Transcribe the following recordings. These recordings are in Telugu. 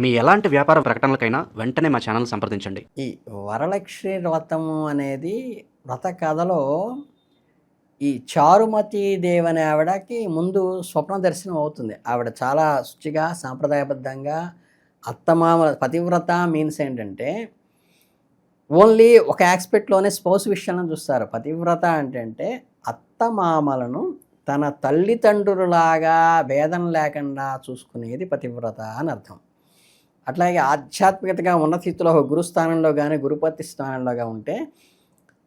మీ ఎలాంటి వ్యాపార ప్రకటనలకైనా వెంటనే మా ఛానల్ సంప్రదించండి. ఈ వరలక్ష్మి వ్రతము అనేది వ్రత కథలో ఈ చారుమతి దేవి అనే ఆవిడకి ముందు స్వప్న దర్శనం అవుతుంది. ఆవిడ చాలా శుచిగా సాంప్రదాయబద్ధంగా అత్తమామల పతివ్రత మీన్స్ ఏంటంటే ఓన్లీ ఒక ఆస్పెక్ట్లోనే స్పౌస్ విషయాలను చూస్తారు. పతివ్రత అంటే అత్తమామలను తన తల్లిదండ్రులలాగా భేదం లేకుండా చూసుకునేది పతివ్రత అని అర్థం. అట్లాగే ఆధ్యాత్మికతగా ఉన్న స్థితిలో ఒక గురుస్థానంలో కానీ గురుపతి స్థానంలోగా ఉంటే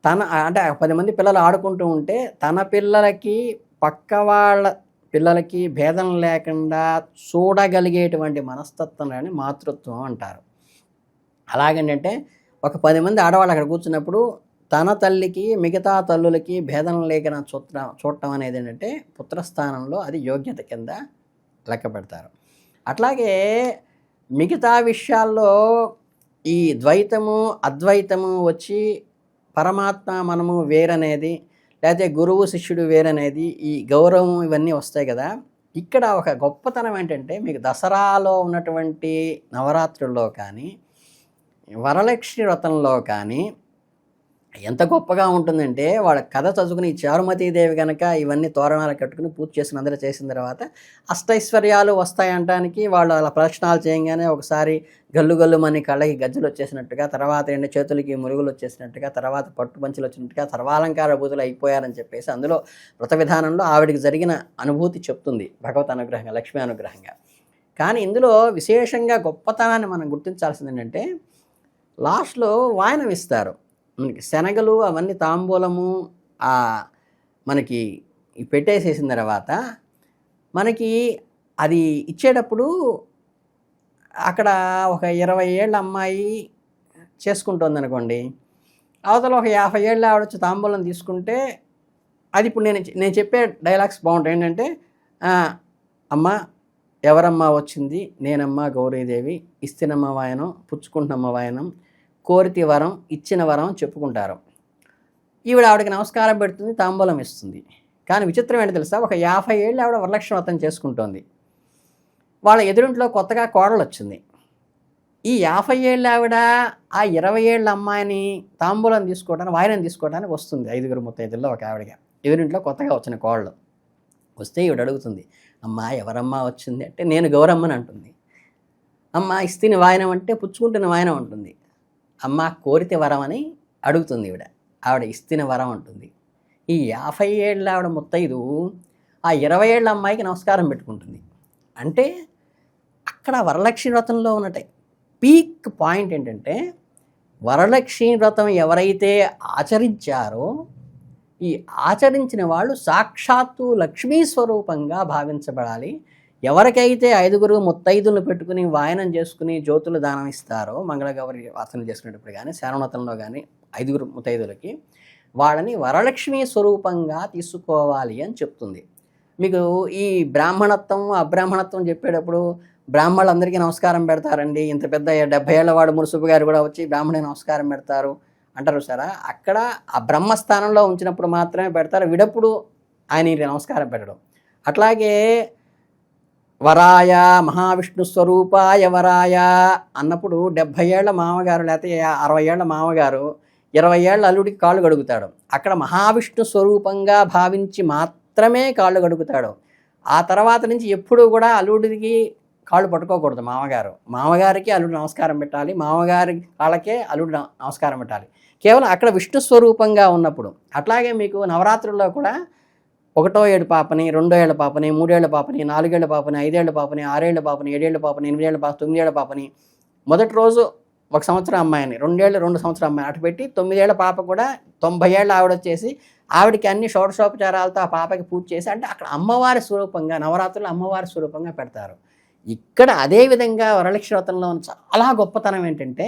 తన అంటే పది మంది పిల్లలు ఆడుకుంటూ ఉంటే తన పిల్లలకి పక్క వాళ్ళ పిల్లలకి భేదం లేకుండా చూడగలిగేటువంటి మనస్తత్వాన్ని మాతృత్వం అంటారు. అలాగేంటంటే ఒక పది మంది ఆడవాళ్ళు అక్కడ కూర్చున్నప్పుడు తన తల్లికి మిగతా తల్లులకి భేదం లేకుండా చూడటం చూడటం అనేది ఏంటంటే పుత్రస్థానంలో అది యోగ్యత కింద లెక్క పెడతారు అట్లాగే మిగతా విషయాల్లో ఈ ద్వైతము అద్వైతము వచ్చి పరమాత్మ మనము వేరనేది లేకపోతే గురువు శిష్యుడు వేరనేది ఈ గౌరవం ఇవన్నీ వస్తాయి కదా. ఇక్కడ ఒక గొప్పతనం ఏంటంటే మీకు దసరాలో ఉన్నటువంటి నవరాత్రుల్లో కానీ వరలక్ష్మి వ్రతంలో కానీ ఎంత గొప్పగా ఉంటుందంటే వాళ్ళ కథ చదువుకుని ఈ చారుమతీదేవి కనుక ఇవన్నీ తోరణాలు కట్టుకుని పూజ చేసిన అందరూ చేసిన తర్వాత అష్టైశ్వర్యాలు వస్తాయంటానికి వాళ్ళు అలా ప్రదక్షిణాలు చేయగానే ఒకసారి గల్లు గల్లు మని కళ్ళకి గజ్జలు వచ్చేసినట్టుగా తర్వాత రెండు చేతులకి మురుగులు వచ్చేసినట్టుగా తర్వాత పట్టు పంచులు వచ్చినట్టుగా సర్వాలంకార భూతులు అయిపోయారని చెప్పేసి అందులో వ్రత విధానంలో ఆవిడకి జరిగిన అనుభూతి చెప్తుంది భగవత్ అనుగ్రహంగా లక్ష్మీ అనుగ్రహంగా. కానీ ఇందులో విశేషంగా గొప్పతనాన్ని మనం గుర్తించాల్సింది ఏంటంటే లాస్ట్లో వాయనం ఇస్తారు. మనకి శనగలు అవన్నీ తాంబూలము మనకి పెట్టేసేసిన తర్వాత మనకి అది ఇచ్చేటప్పుడు అక్కడ ఒక ఇరవై ఏళ్ళ అమ్మాయి చేసుకుంటుంది అనుకోండి అవతల ఒక యాభై ఏళ్ళ ఆవిడొచ్చి తాంబూలం తీసుకుంటే అది ఇప్పుడు నేను నేను చెప్పే డైలాగ్స్ బాగుంటాయి. ఏంటంటే అమ్మ ఎవరమ్మా వచ్చింది? నేనమ్మా గౌరీదేవి ఇస్తినమ్మ వాయనం పుచ్చుకుంటున్నమ్మ వాయనం కోరితి వరం ఇచ్చిన వరం చెప్పుకుంటారు. ఈవిడ ఆవిడకి నమస్కారం పెడుతుంది తాంబూలం ఇస్తుంది. కానీ విచిత్రం ఏంటి తెలుసా? ఒక యాభై ఏళ్ళు ఆవిడ వరలక్ష్మి వ్రతం చేసుకుంటోంది. వాళ్ళ ఎదురింట్లో కొత్తగా కోడలు వచ్చింది ఈ యాభై ఏళ్ళ ఆవిడ ఆ ఇరవై ఏళ్ళ అమ్మాయిని తాంబూలం తీసుకోవడానికి వాయనం తీసుకోవడానికి వస్తుంది. ఐదుగురు ముత్తైదుల్లో ఒక ఆవిడగా ఎదురింట్లో కొత్తగా వచ్చిన కోడలు. వస్తే ఈవిడ అడుగుతుంది అమ్మ ఎవరమ్మా వచ్చింది? అంటే నేను గౌరమ్మని అంటుంది. అమ్మ ఇస్తిని వాయనం అంటే పుచ్చుకుంటున్న వాయనం ఉంటుంది అమ్మ కోరితే వరం అని అడుగుతుంది ఈవిడ. ఆవిడ ఇస్తిన వరం అంటుంది. ఈ యాభై ఏళ్ళ ఆవిడ ముత్తైదు ఆ ఇరవై ఏళ్ళ అమ్మాయికి నమస్కారం పెట్టుకుంటుంది. అంటే అక్కడ వరలక్ష్మి వ్రతంలో ఉన్నట్టే. పీక్ పాయింట్ ఏంటంటే వరలక్ష్మి వ్రతం ఎవరైతే ఆచరించారో ఈ ఆచరించిన వాళ్ళు సాక్షాత్తు లక్ష్మీ స్వరూపంగా భావించబడాలి. ఎవరికైతే ఐదుగురు ముత్తైదులను పెట్టుకుని వాయనం చేసుకుని జ్యోతులు దానం ఇస్తారో మంగళగౌరి వాసన చేసుకునేటప్పుడు కానీ శరణతంలో కానీ ఐదుగురు ముత్తైదులకి వాళ్ళని వరలక్ష్మి స్వరూపంగా తీసుకోవాలి అని చెప్తుంది. మీకు ఈ బ్రాహ్మణత్వం అబ్రాహ్మణత్వం చెప్పేటప్పుడు బ్రాహ్మణులందరికీ నమస్కారం పెడతారండి. ఇంత పెద్ద డెబ్బై ఏళ్ళ వాడు మురుసుపు గారు కూడా వచ్చి బ్రాహ్మణి నమస్కారం పెడతారు. అంటారు సారా? అక్కడ ఆ బ్రహ్మస్థానంలో ఉంచినప్పుడు మాత్రమే పెడతారు. విడప్పుడు ఆయన నమస్కారం పెట్టడం. అట్లాగే వరాయ మహావిష్ణు స్వరూపాయ వరాయ అన్నప్పుడు డెబ్భై ఏళ్ళ మామగారు లేకపోతే అరవై ఏళ్ళ మామగారు ఇరవై ఏళ్ళ అల్లుడికి కాళ్ళు గడుగుతాడు అక్కడ మహావిష్ణు స్వరూపంగా భావించి మాత్రమే కాళ్ళు గడుగుతాడు ఆ తర్వాత నుంచి ఎప్పుడూ కూడా అల్లుడికి కాళ్ళు పట్టుకోకూడదు మామగారు. మామగారికి అల్లుడు నమస్కారం పెట్టాలి. మామగారి కాళ్ళకే అల్లుడు నమస్కారం పెట్టాలి. కేవలం అక్కడ విష్ణు స్వరూపంగా ఉన్నప్పుడు. అట్లాగే మీకు నవరాత్రుల్లో కూడా ఒకటో ఏడు పాపని రెండో ఏళ్ళ పాపని మూడేళ్ళ పాపని నాలుగేళ్ళ పాపని ఐదేళ్ళ పాపని ఆరేళ్ళ పాపని ఏడేళ్ళ పాపని ఎనిమిదేళ్ళ పాప తొమ్మిదేళ్ళ పాపని. మొదటి రోజు ఒక సంవత్సరం అమ్మాయిని రెండేళ్ళు రెండు సంవత్సరం అమ్మాయి అటు పెట్టి తొమ్మిదేళ్ళ పాప కూడా తొంభై ఏళ్ళ ఆవిడ వచ్చేసి ఆవిడకి అన్ని షోడశోపచారాలతో ఆ పాపకి పూజ చేసి అంటే అక్కడ అమ్మవారి స్వరూపంగా నవరాత్రులు అమ్మవారి స్వరూపంగా పెడతారు. ఇక్కడ అదేవిధంగా విధంగా ఉన్న చాలా గొప్పతనం ఏంటంటే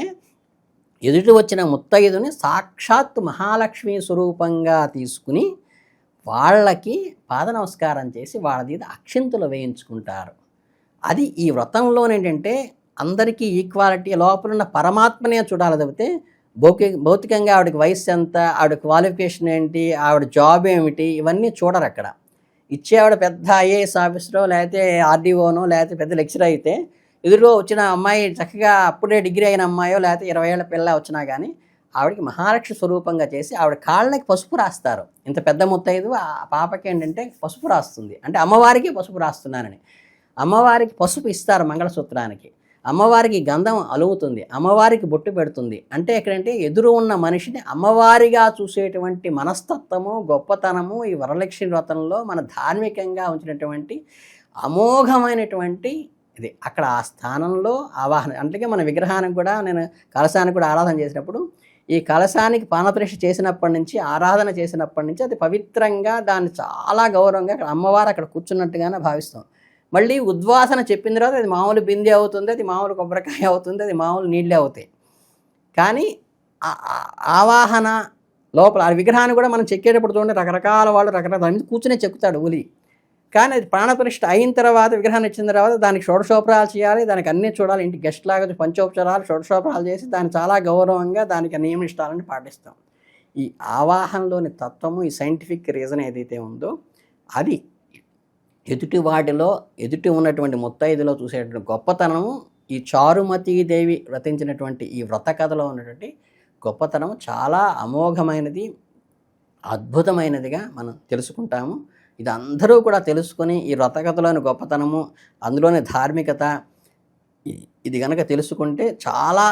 ఎదుటి వచ్చిన ముత్తైదుని సాక్షాత్ మహాలక్ష్మి స్వరూపంగా తీసుకుని వాళ్ళకి పాద నమస్కారం చేసి వాళ్ళ మీద అక్షింతలు వేయించుకుంటారు. అది ఈ వ్రతంలోనేంటంటే అందరికీ ఈక్వాలిటీ లోపల ఉన్న పరమాత్మనే చూడాలి తప్పితే భౌతిక భౌతికంగా ఆవిడకి వయసు ఎంత ఆవిడ క్వాలిఫికేషన్ ఏంటి ఆవిడ జాబ్ ఏమిటి ఇవన్నీ చూడరు అక్కడ. ఇచ్చే ఆవిడ పెద్ద ఐఏఎస్ ఆఫీసరో లేకపోతే ఆర్డీఓనో లేకపోతే పెద్ద లెక్చర్ అయితే ఎదురుగా వచ్చిన అమ్మాయి చక్కగా అప్పుడే డిగ్రీ అయిన అమ్మాయో లేకపోతే ఇరవై ఏళ్ళ పిల్ల వచ్చినా కానీ ఆవిడకి మహాలక్ష్మి స్వరూపంగా చేసి ఆవిడ కాళ్ళకి పసుపు రాస్తారు. ఇంత పెద్ద ముత్తైదు ఆ పాపకి ఏంటంటే పసుపు రాస్తుంది. అంటే అమ్మవారికి పసుపు రాస్తున్నానని అమ్మవారికి పసుపు ఇస్తారు మంగళసూత్రానికి. అమ్మవారికి గంధం అలుగుతుంది. అమ్మవారికి బొట్టు పెడుతుంది. అంటే ఎక్కడంటే ఎదురు ఉన్న మనిషిని అమ్మవారిగా చూసేటువంటి మనస్తత్వము గొప్పతనము ఈ వరలక్ష్మి వ్రతంలో మన ధార్మికంగా ఉంచినటువంటి అమోఘమైనటువంటి ఇది. అక్కడ ఆ స్థానంలో ఆవాహన అంటే మన విగ్రహానికి కూడా నేను కలశానికి కూడా ఆరాధన చేసినప్పుడు ఈ కలశానికి పానప్రతిష్ఠ చేసినప్పటి నుంచి ఆరాధన చేసినప్పటి నుంచి అది పవిత్రంగా దాన్ని చాలా గౌరవంగా అక్కడ అమ్మవారు అక్కడ కూర్చున్నట్టుగానే భావిస్తాం. మళ్ళీ ఉద్వాసన చెప్పిన తర్వాత అది మామూలు బిందె అవుతుంది అది మామూలు కొబ్బరికాయ అవుతుంది అది మామూలు నీళ్ళే అవుతాయి. కానీ ఆవాహన లోపల ఆ విగ్రహాన్ని కూడా మనం చెక్కేటప్పుడు చూడండి రకరకాల వాళ్ళు రకరకాల మీద కూర్చునే చెక్కుతాడు ఉలి. కానీ అది ప్రాణప్రతిష్ఠ అయిన తర్వాత విగ్రహాన్ని ఇచ్చిన తర్వాత దానికి షోడశోపరాలు చేయాలి దానికి అన్నీ చూడాలి. ఇంటి గెస్ట్ లాగా పంచోపచారాలు షోడశోపరాలు చేసి దాన్ని చాలా గౌరవంగా దానికి నియమిష్టాలని పాటిస్తాం. ఈ ఆవాహనలోని తత్వము ఈ సైంటిఫిక్ రీజన్ ఏదైతే ఉందో అది ఎదుటి వాటిలో ఎదుటి ఉన్నటువంటి ముత్తైదులో చూసేటువంటి గొప్పతనము ఈ చారుమతీదేవి వ్రతించినటువంటి ఈ వ్రత కథలో ఉన్నటువంటి గొప్పతనం చాలా అమోఘమైనది అద్భుతమైనదిగా మనం తెలుసుకుంటాము. ఇది అందరూ కూడా తెలుసుకొని ఈ వ్రత కథలోని గొప్పతనము అందులోని ధార్మికత ఇది కనుక తెలుసుకుంటే చాలా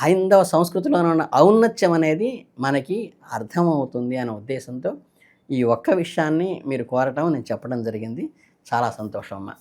హైందవ సంస్కృతిలోనే ఉన్న ఔన్నత్యం అనేది మనకి అర్థమవుతుంది అనే ఉద్దేశంతో ఈ ఒక్క విషయాన్ని మీరు కోరటం నేను చెప్పడం జరిగింది. చాలా సంతోషం అమ్మా.